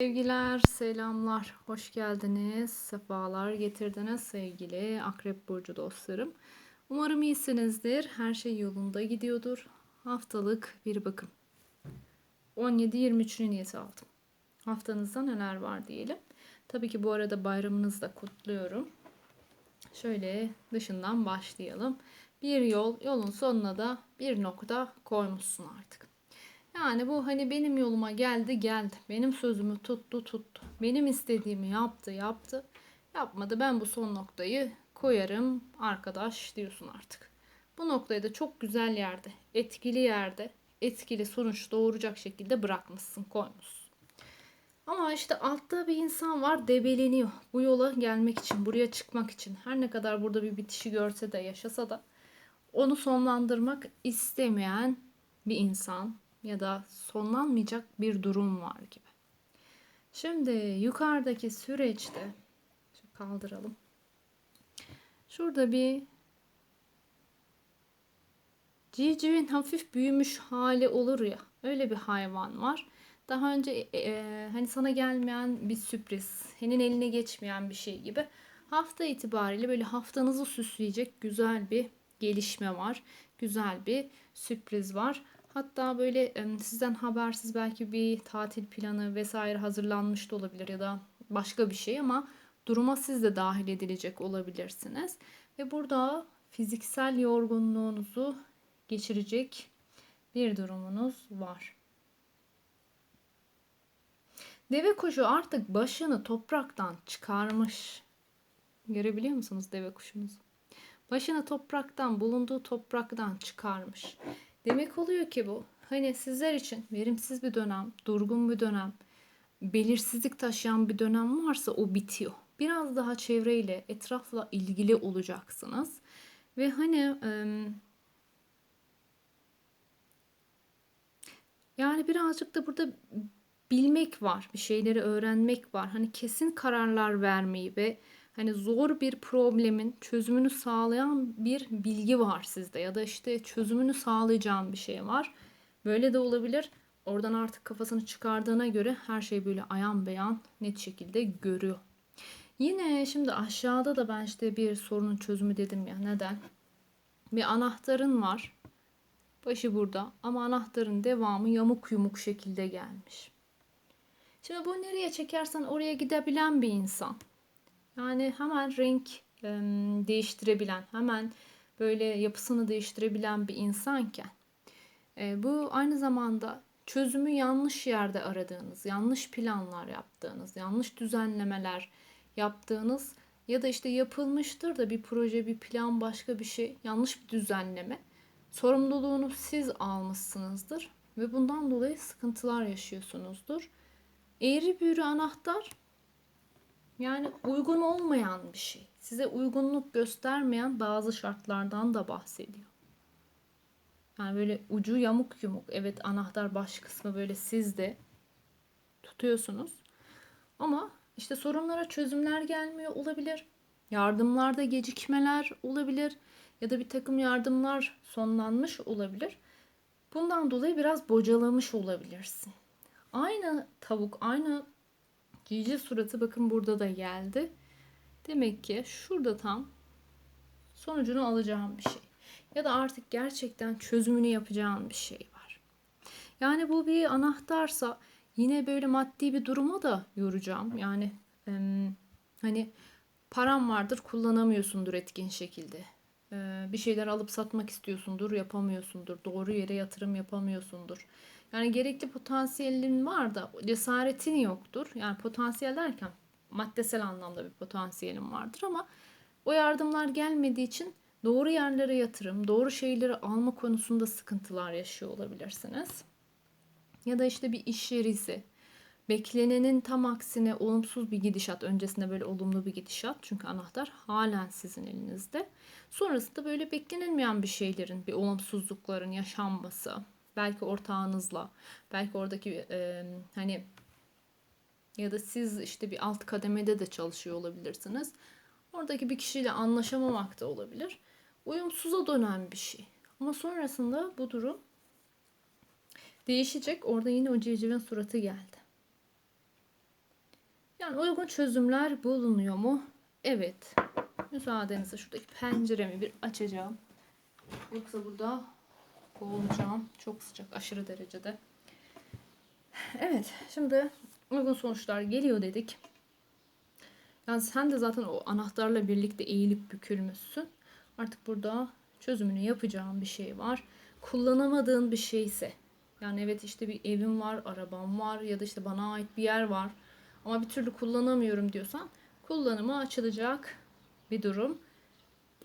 Sevgiler, selamlar, hoş geldiniz, sefalar getirdiniz sevgili Akrep Burcu dostlarım. Umarım iyisinizdir, her şey yolunda gidiyordur. Haftalık bir bakım. 17-23'ünü niyeti aldım. Haftanızda neler var diyelim. Tabii ki bu arada bayramınızı da kutluyorum. Şöyle dışından başlayalım. Bir yol, yolun sonuna da bir nokta koymuşsun artık. Yani bu hani benim yoluma geldi geldi. Benim sözümü tuttu tuttu. Benim istediğimi yaptı yaptı. Yapmadı ben bu son noktayı koyarım arkadaş diyorsun artık. Bu noktayı da çok güzel yerde, etkili yerde, etkili sonuç doğuracak şekilde bırakmışsın, koymuşsun. Ama işte altta bir insan var debeleniyor. Bu yola gelmek için, buraya çıkmak için. Her ne kadar burada bir bitişi görse de, yaşasa da onu sonlandırmak istemeyen bir insan ya da sonlanmayacak bir durum var gibi. Şimdi yukarıdaki süreçte kaldıralım. Şurada bir civcivin hafif büyümüş hali olur ya. Öyle bir hayvan var. Daha önce e, e, hani sana gelmeyen bir sürpriz, senin eline geçmeyen bir şey gibi hafta itibariyle böyle haftanızı süsleyecek güzel bir gelişme var. Güzel bir sürpriz var. Hatta böyle sizden habersiz belki bir tatil planı vesaire hazırlanmış da olabilir ya da başka bir şey ama duruma siz de dahil edilecek olabilirsiniz. Ve burada fiziksel yorgunluğunuzu geçirecek bir durumunuz var. Deve kuşu artık başını topraktan çıkarmış. Görebiliyor musunuz deve kuşumuzu? Başını topraktan, bulunduğu topraktan çıkarmış. Demek oluyor ki bu hani sizler için verimsiz bir dönem, durgun bir dönem, belirsizlik taşıyan bir dönem varsa o bitiyor. Biraz daha çevreyle, etrafla ilgili olacaksınız. Ve hani yani birazcık da burada bilmek var, bir şeyleri öğrenmek var. Hani kesin kararlar vermeyi ve hani zor bir problemin çözümünü sağlayan bir bilgi var sizde ya da işte çözümünü sağlayacağın bir şey var. Böyle de olabilir. Oradan artık kafasını çıkardığına göre her şey böyle ayan beyan net şekilde görüyor. Yine şimdi aşağıda da ben işte bir sorunun çözümü dedim ya. Neden? Bir anahtarın var. Başı burada ama anahtarın devamı yamuk yumuk şekilde gelmiş. Şimdi bu nereye çekersen oraya gidebilen bir insan. Yani hemen renk değiştirebilen, hemen böyle yapısını değiştirebilen bir insanken e, bu aynı zamanda çözümü yanlış yerde aradığınız, yanlış planlar yaptığınız, yanlış düzenlemeler yaptığınız ya da işte yapılmıştır da bir proje, bir plan, başka bir şey, yanlış bir düzenleme. Sorumluluğunu siz almışsınızdır ve bundan dolayı sıkıntılar yaşıyorsunuzdur. Eğri büğrü anahtar yani uygun olmayan bir şey. Size uygunluk göstermeyen bazı şartlardan da bahsediyor. Yani böyle ucu yamuk yumuk. Evet anahtar baş kısmı böyle siz de tutuyorsunuz. Ama işte sorunlara çözümler gelmiyor olabilir. Yardımlarda gecikmeler olabilir. Ya da bir takım yardımlar sonlanmış olabilir. Bundan dolayı biraz bocalamış olabilirsin. Aynı tavuk, aynı Cici suratı bakın burada da geldi. Demek ki şurada tam sonucunu alacağım bir şey. Ya da artık gerçekten çözümünü yapacağım bir şey var. Yani bu bir anahtarsa yine böyle maddi bir duruma da yoracağım. Yani e, hani param vardır kullanamıyorsundur etkin şekilde. E, bir şeyler alıp satmak istiyorsundur yapamıyorsundur. Doğru yere yatırım yapamıyorsundur yani gerekli potansiyelin var da cesaretin yoktur. Yani potansiyel derken maddesel anlamda bir potansiyelin vardır ama o yardımlar gelmediği için doğru yerlere yatırım, doğru şeyleri alma konusunda sıkıntılar yaşıyor olabilirsiniz. Ya da işte bir iş yeri ise beklenenin tam aksine olumsuz bir gidişat, öncesinde böyle olumlu bir gidişat çünkü anahtar halen sizin elinizde. Sonrasında böyle beklenilmeyen bir şeylerin, bir olumsuzlukların yaşanması, belki ortağınızla, belki oradaki e, hani ya da siz işte bir alt kademede de çalışıyor olabilirsiniz. Oradaki bir kişiyle anlaşamamak da olabilir. Uyumsuza dönen bir şey. Ama sonrasında bu durum değişecek. Orada yine o civcivin suratı geldi. Yani uygun çözümler bulunuyor mu? Evet. Müsaadenizle şuradaki penceremi bir açacağım. Yoksa burada boğulacağım. Çok sıcak aşırı derecede. Evet şimdi uygun sonuçlar geliyor dedik. Yani sen de zaten o anahtarla birlikte eğilip bükülmüşsün. Artık burada çözümünü yapacağın bir şey var. Kullanamadığın bir şeyse yani evet işte bir evim var, arabam var ya da işte bana ait bir yer var ama bir türlü kullanamıyorum diyorsan kullanıma açılacak bir durum.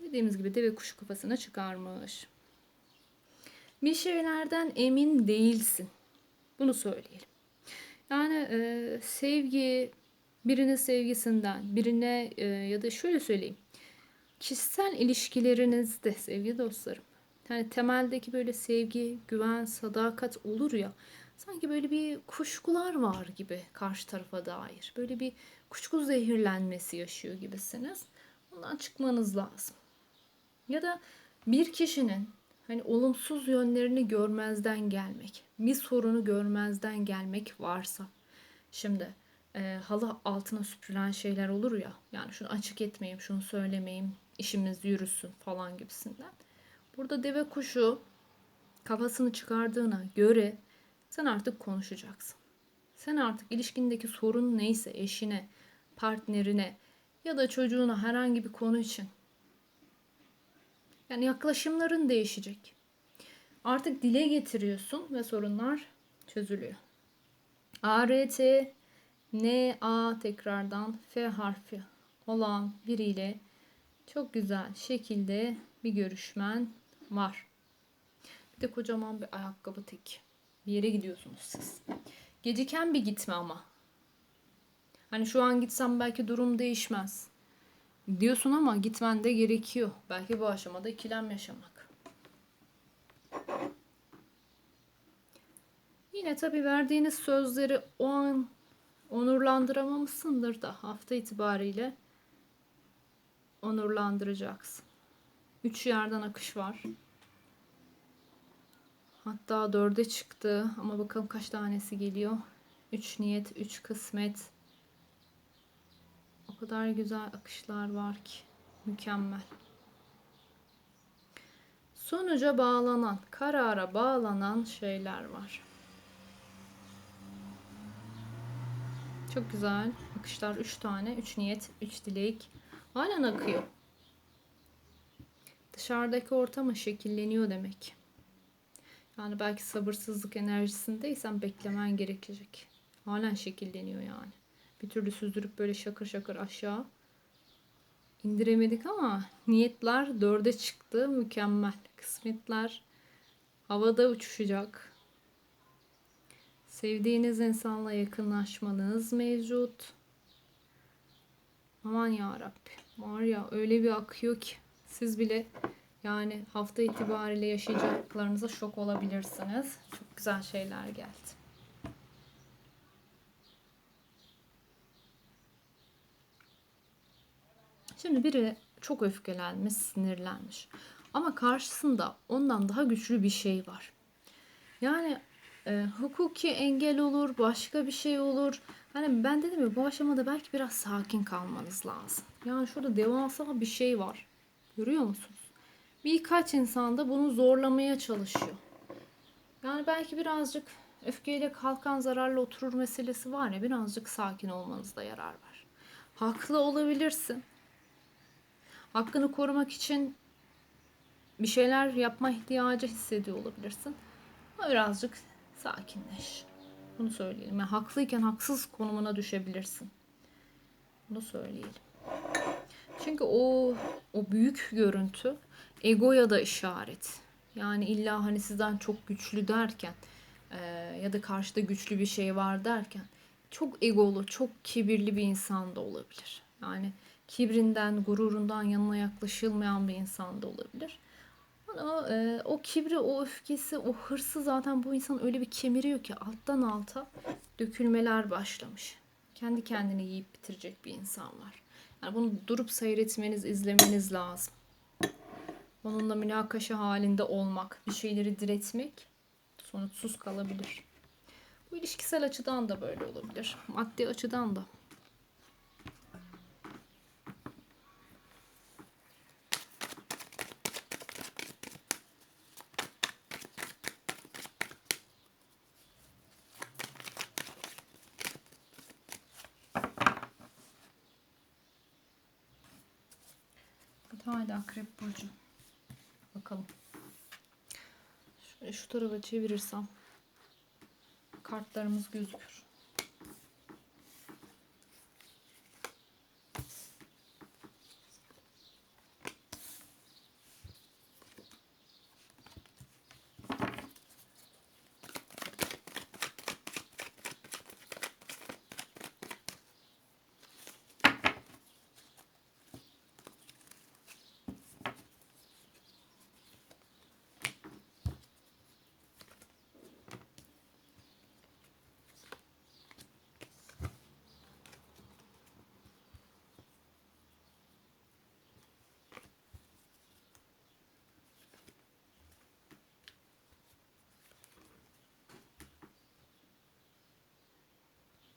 Dediğimiz gibi deve kuşu kafasına çıkarmış. Bir şeylerden emin değilsin. Bunu söyleyelim. Yani e, sevgi, birinin sevgisinden, birine e, ya da şöyle söyleyeyim. Kişisel ilişkilerinizde sevgili dostlarım. Yani temeldeki böyle sevgi, güven, sadakat olur ya. Sanki böyle bir kuşkular var gibi karşı tarafa dair. Böyle bir kuşku zehirlenmesi yaşıyor gibisiniz. Ondan çıkmanız lazım. Ya da bir kişinin hani olumsuz yönlerini görmezden gelmek, bir sorunu görmezden gelmek varsa. Şimdi e, halı altına süpürülen şeyler olur ya. Yani şunu açık etmeyeyim, şunu söylemeyeyim, işimiz yürüsün falan gibisinden. Burada deve kuşu kafasını çıkardığına göre sen artık konuşacaksın. Sen artık ilişkindeki sorun neyse eşine, partnerine ya da çocuğuna herhangi bir konu için yani yaklaşımların değişecek. Artık dile getiriyorsun ve sorunlar çözülüyor. A, R, T, N, A tekrardan F harfi olan biriyle çok güzel şekilde bir görüşmen var. Bir de kocaman bir ayakkabı tek. Bir yere gidiyorsunuz siz. Geciken bir gitme ama. Hani şu an gitsem belki durum değişmez. Diyorsun ama gitmen de gerekiyor. Belki bu aşamada ikilem yaşamak. Yine tabi verdiğiniz sözleri o an onurlandıramamışsındır da hafta itibariyle onurlandıracaksın. Üç yerden akış var. Hatta dörde çıktı ama bakalım kaç tanesi geliyor. Üç niyet, üç kısmet. Kadar güzel akışlar var ki. Mükemmel. Sonuca bağlanan, karara bağlanan şeyler var. Çok güzel. Akışlar 3 tane. 3 niyet, 3 dilek. Halen akıyor. Dışarıdaki ortamı şekilleniyor demek. Yani belki sabırsızlık enerjisindeysen beklemen gerekecek. Halen şekilleniyor yani. Bir türlü süzdürüp böyle şakır şakır aşağı indiremedik ama niyetler dörde çıktı. Mükemmel. Kısmetler havada uçuşacak. Sevdiğiniz insanla yakınlaşmanız mevcut. Aman ya Rabbi. Var ya öyle bir akıyor ki siz bile yani hafta itibariyle yaşayacaklarınıza şok olabilirsiniz. Çok güzel şeyler geldi. Şimdi biri çok öfkelenmiş, sinirlenmiş. Ama karşısında ondan daha güçlü bir şey var. Yani e, hukuki engel olur, başka bir şey olur. Hani ben dedim ya bu aşamada belki biraz sakin kalmanız lazım. Yani şurada devasa bir şey var. Görüyor musunuz? Birkaç insan da bunu zorlamaya çalışıyor. Yani belki birazcık öfkeyle kalkan zararlı oturur meselesi var ya birazcık sakin olmanızda yarar var. Haklı olabilirsin. Hakkını korumak için bir şeyler yapma ihtiyacı hissediyor olabilirsin. Ama birazcık sakinleş. Bunu söyleyelim. Yani haklıyken haksız konumuna düşebilirsin. Bunu söyleyelim. Çünkü o o büyük görüntü egoya da işaret. Yani illa hani sizden çok güçlü derken e, ya da karşıda güçlü bir şey var derken çok egolu, çok kibirli bir insan da olabilir. Yani kibrinden, gururundan yanına yaklaşılmayan bir insan da olabilir. Ama e, o kibri, o öfkesi, o hırsı zaten bu insan öyle bir kemiriyor ki alttan alta dökülmeler başlamış. Kendi kendini yiyip bitirecek bir insan var. Yani bunu durup seyretmeniz, izlemeniz lazım. Onunla münakaşa halinde olmak, bir şeyleri diretmek sonuçsuz kalabilir. Bu ilişkisel açıdan da böyle olabilir. Maddi açıdan da. Haydi Akrep Burcu. Bakalım. Şöyle şu tarafa çevirirsem kartlarımız gözükür.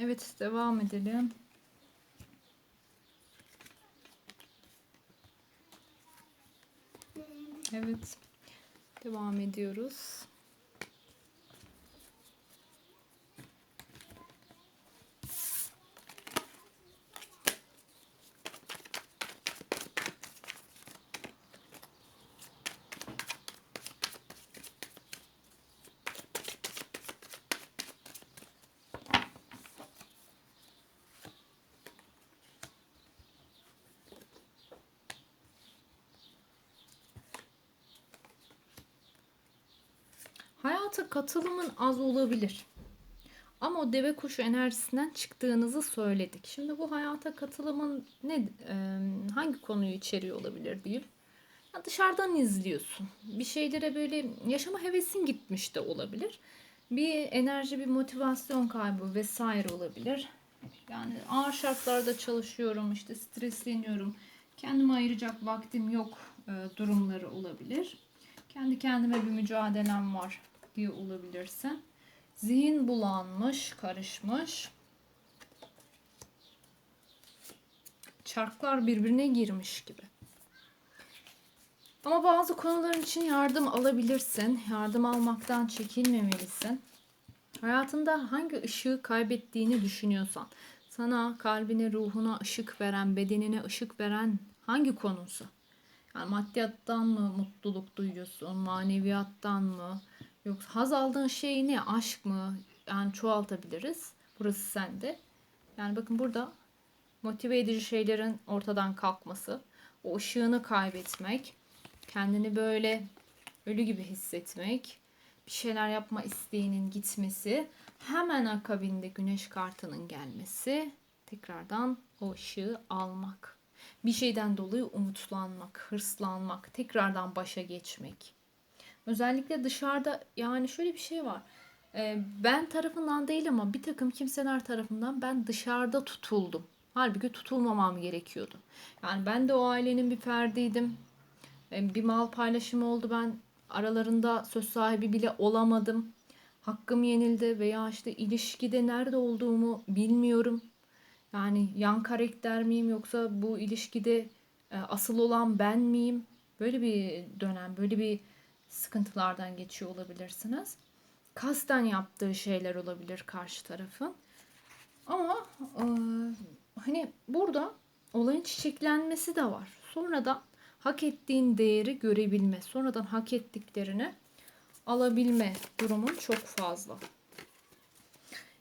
Evet devam edelim. Evet. Devam ediyoruz. Hayata katılımın az olabilir. Ama o deve kuşu enerjisinden çıktığınızı söyledik. Şimdi bu hayata katılımın ne e, hangi konuyu içeriyor olabilir diyeyim. Ya dışarıdan izliyorsun. Bir şeylere böyle yaşama hevesin gitmiş de olabilir. Bir enerji, bir motivasyon kaybı vesaire olabilir. Yani ağır şartlarda çalışıyorum, işte stresleniyorum. Kendime ayıracak vaktim yok e, durumları olabilir. Kendi kendime bir mücadelem var diye olabilirsin. Zihin bulanmış, karışmış. Çarklar birbirine girmiş gibi. Ama bazı konuların için yardım alabilirsin. Yardım almaktan çekinmemelisin. Hayatında hangi ışığı kaybettiğini düşünüyorsan, sana kalbine, ruhuna ışık veren, bedenine ışık veren hangi konusu? Yani maddiyattan mı mutluluk duyuyorsun, maneviyattan mı? Yoksa haz aldığın şey ne? Aşk mı? Yani çoğaltabiliriz. Burası sende. Yani bakın burada motive edici şeylerin ortadan kalkması, o ışığını kaybetmek, kendini böyle ölü gibi hissetmek, bir şeyler yapma isteğinin gitmesi, hemen akabinde güneş kartının gelmesi, tekrardan o ışığı almak. Bir şeyden dolayı umutlanmak, hırslanmak, tekrardan başa geçmek. Özellikle dışarıda yani şöyle bir şey var. Ee, ben tarafından değil ama bir takım kimseler tarafından ben dışarıda tutuldum. Halbuki tutulmamam gerekiyordu. Yani ben de o ailenin bir ferdiydim. Ee, bir mal paylaşımı oldu. Ben aralarında söz sahibi bile olamadım. Hakkım yenildi veya işte ilişkide nerede olduğumu bilmiyorum. Yani yan karakter miyim yoksa bu ilişkide e, asıl olan ben miyim? Böyle bir dönem, böyle bir sıkıntılardan geçiyor olabilirsiniz. Kasten yaptığı şeyler olabilir karşı tarafın. Ama e, hani burada olayın çiçeklenmesi de var. Sonradan hak ettiğin değeri görebilme, sonradan hak ettiklerini alabilme durumun çok fazla.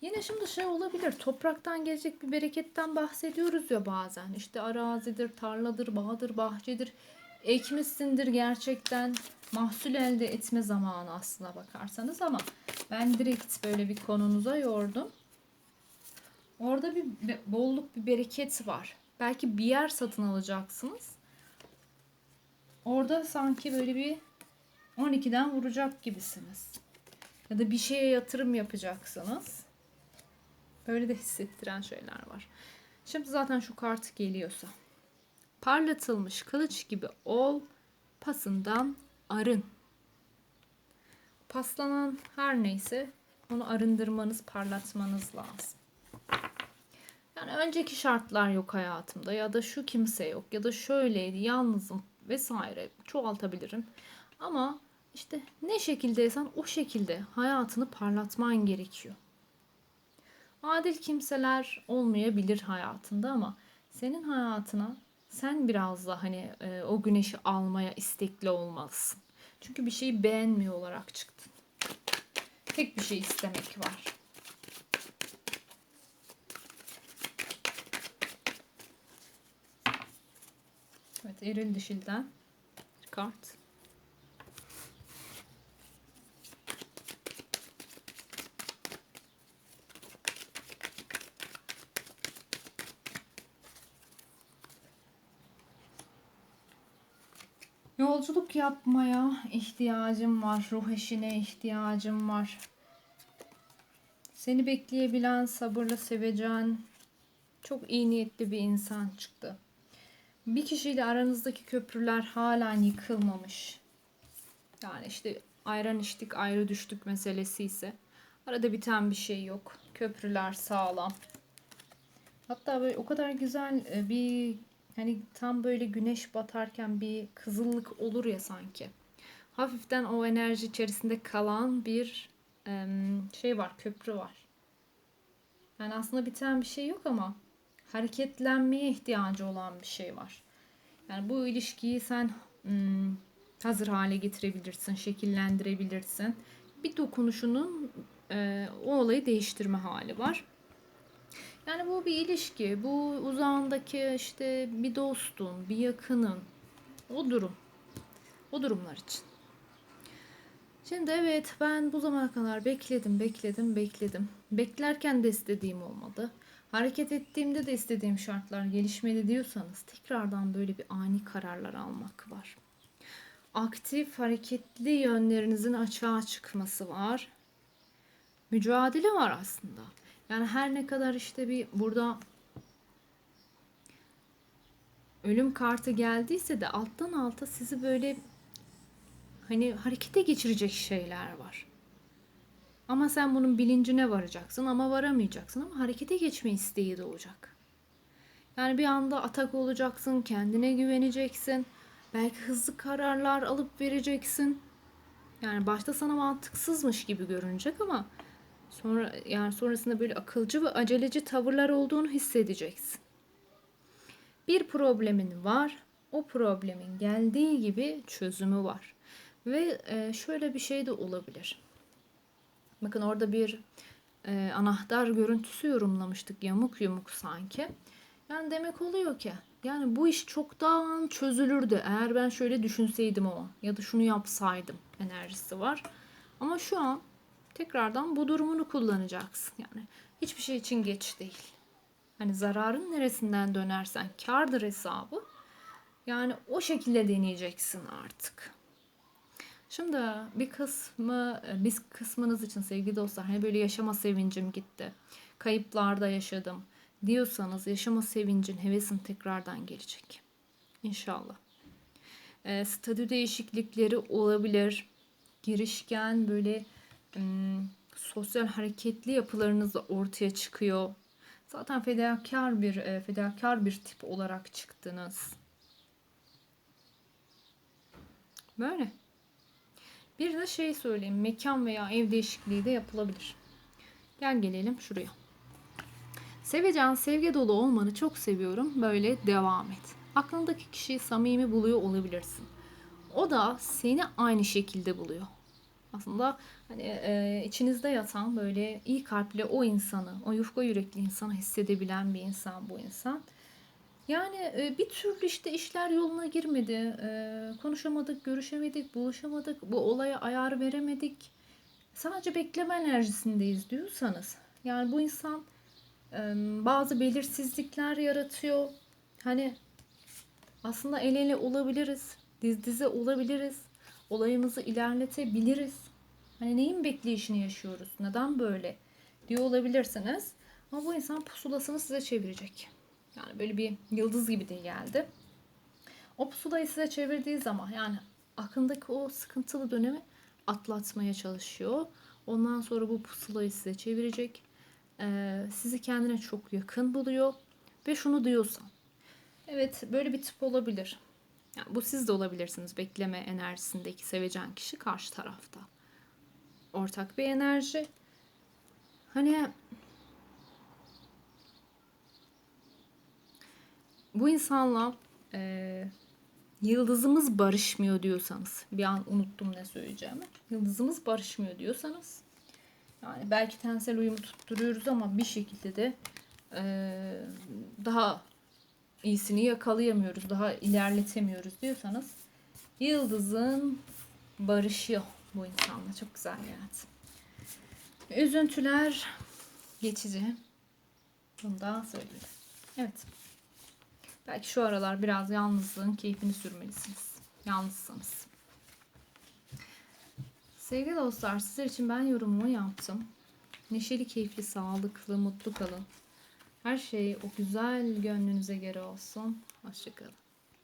Yine şimdi şey olabilir. Topraktan gelecek bir bereketten bahsediyoruz ya bazen. İşte arazidir, tarladır, bağdır, bahçedir. Ekmişsindir gerçekten mahsul elde etme zamanı aslına bakarsanız ama ben direkt böyle bir konunuza yordum. Orada bir bolluk, bir bereket var. Belki bir yer satın alacaksınız. Orada sanki böyle bir 12'den vuracak gibisiniz. Ya da bir şeye yatırım yapacaksınız. Böyle de hissettiren şeyler var. Şimdi zaten şu kart geliyorsa. Parlatılmış kılıç gibi ol, pasından arın. Paslanan her neyse onu arındırmanız, parlatmanız lazım. Yani önceki şartlar yok hayatımda ya da şu kimse yok ya da şöyleydi, yalnızım vesaire çoğaltabilirim. Ama işte ne şekildeysen o şekilde hayatını parlatman gerekiyor. Adil kimseler olmayabilir hayatında ama senin hayatına sen biraz da hani e, o güneşi almaya istekli olmalısın. Çünkü bir şeyi beğenmiyor olarak çıktın. Tek bir şey istemek var. Evet, eril dişilden kart. Yolculuk yapmaya ihtiyacım var. Ruh eşine ihtiyacım var. Seni bekleyebilen, sabırlı, sevecen, çok iyi niyetli bir insan çıktı. Bir kişiyle aranızdaki köprüler halen yıkılmamış. Yani işte ayran içtik, ayrı düştük meselesi ise arada biten bir şey yok. Köprüler sağlam. Hatta böyle o kadar güzel e, bir hani tam böyle güneş batarken bir kızıllık olur ya sanki. Hafiften o enerji içerisinde kalan bir şey var, köprü var. Yani aslında biten bir şey yok ama hareketlenmeye ihtiyacı olan bir şey var. Yani bu ilişkiyi sen hmm, hazır hale getirebilirsin, şekillendirebilirsin. Bir dokunuşunun e, o olayı değiştirme hali var. Yani bu bir ilişki, bu uzağındaki işte bir dostun, bir yakının, o durum, o durumlar için. Şimdi evet ben bu zamana kadar bekledim, bekledim, bekledim. Beklerken de istediğim olmadı. Hareket ettiğimde de istediğim şartlar gelişmedi diyorsanız tekrardan böyle bir ani kararlar almak var. Aktif, hareketli yönlerinizin açığa çıkması var. Mücadele var aslında. Yani her ne kadar işte bir burada ölüm kartı geldiyse de alttan alta sizi böyle hani harekete geçirecek şeyler var. Ama sen bunun bilincine varacaksın ama varamayacaksın ama harekete geçme isteği de olacak. Yani bir anda atak olacaksın, kendine güveneceksin. Belki hızlı kararlar alıp vereceksin. Yani başta sana mantıksızmış gibi görünecek ama sonra yani sonrasında böyle akılcı ve aceleci tavırlar olduğunu hissedeceksin. Bir problemin var. O problemin geldiği gibi çözümü var. Ve e, şöyle bir şey de olabilir. Bakın orada bir e, anahtar görüntüsü yorumlamıştık yamuk yumuk sanki. Yani demek oluyor ki yani bu iş çoktan çözülürdü eğer ben şöyle düşünseydim o ya da şunu yapsaydım enerjisi var. Ama şu an tekrardan bu durumunu kullanacaksın. Yani hiçbir şey için geç değil. Hani zararın neresinden dönersen kardır hesabı. Yani o şekilde deneyeceksin artık. Şimdi bir kısmı, biz kısmınız için sevgili dostlar hani böyle yaşama sevincim gitti. Kayıplarda yaşadım diyorsanız yaşama sevincin, hevesin tekrardan gelecek. İnşallah. E, statü değişiklikleri olabilir. Girişken böyle sosyal hareketli yapılarınız ortaya çıkıyor. Zaten fedakar bir e, fedakar bir tip olarak çıktınız. Böyle. Bir de şey söyleyeyim. Mekan veya ev değişikliği de yapılabilir. Gel gelelim şuraya. Sevecen, sevgi dolu olmanı çok seviyorum. Böyle devam et. Aklındaki kişiyi samimi buluyor olabilirsin. O da seni aynı şekilde buluyor. Aslında hani e, içinizde yatan böyle iyi kalpli o insanı, o yufka yürekli insanı hissedebilen bir insan bu insan. Yani e, bir türlü işte işler yoluna girmedi. E, konuşamadık, görüşemedik, buluşamadık. Bu olaya ayar veremedik. Sadece bekleme enerjisindeyiz diyorsanız. Yani bu insan e, bazı belirsizlikler yaratıyor. Hani aslında el ele olabiliriz. Diz dize olabiliriz. Olayımızı ilerletebiliriz. Hani neyin bekleyişini yaşıyoruz? Neden böyle? diyor olabilirsiniz. Ama bu insan pusulasını size çevirecek. Yani böyle bir yıldız gibi de geldi. O pusulayı size çevirdiği zaman yani aklındaki o sıkıntılı dönemi atlatmaya çalışıyor. Ondan sonra bu pusulayı size çevirecek. Ee, sizi kendine çok yakın buluyor. Ve şunu diyorsan. Evet böyle bir tip olabilir. Yani bu siz de olabilirsiniz. Bekleme enerjisindeki sevecen kişi karşı tarafta. Ortak bir enerji. Hani bu insanla Ee, yıldızımız barışmıyor diyorsanız bir an unuttum ne söyleyeceğimi. Yıldızımız barışmıyor diyorsanız yani belki tensel uyumu tutturuyoruz ama bir şekilde de eee, daha iyisini yakalayamıyoruz, daha ilerletemiyoruz diyorsanız yıldızın barışıyor bu insanla. Çok güzel yani. Üzüntüler geçici. Bunu da söyleyelim. Evet. Belki şu aralar biraz yalnızlığın keyfini sürmelisiniz. Yalnızsanız. Sevgili dostlar sizler için ben yorumumu yaptım. Neşeli, keyifli, sağlıklı, mutlu kalın. Her şey o güzel gönlünüze göre olsun. Hoşçakalın.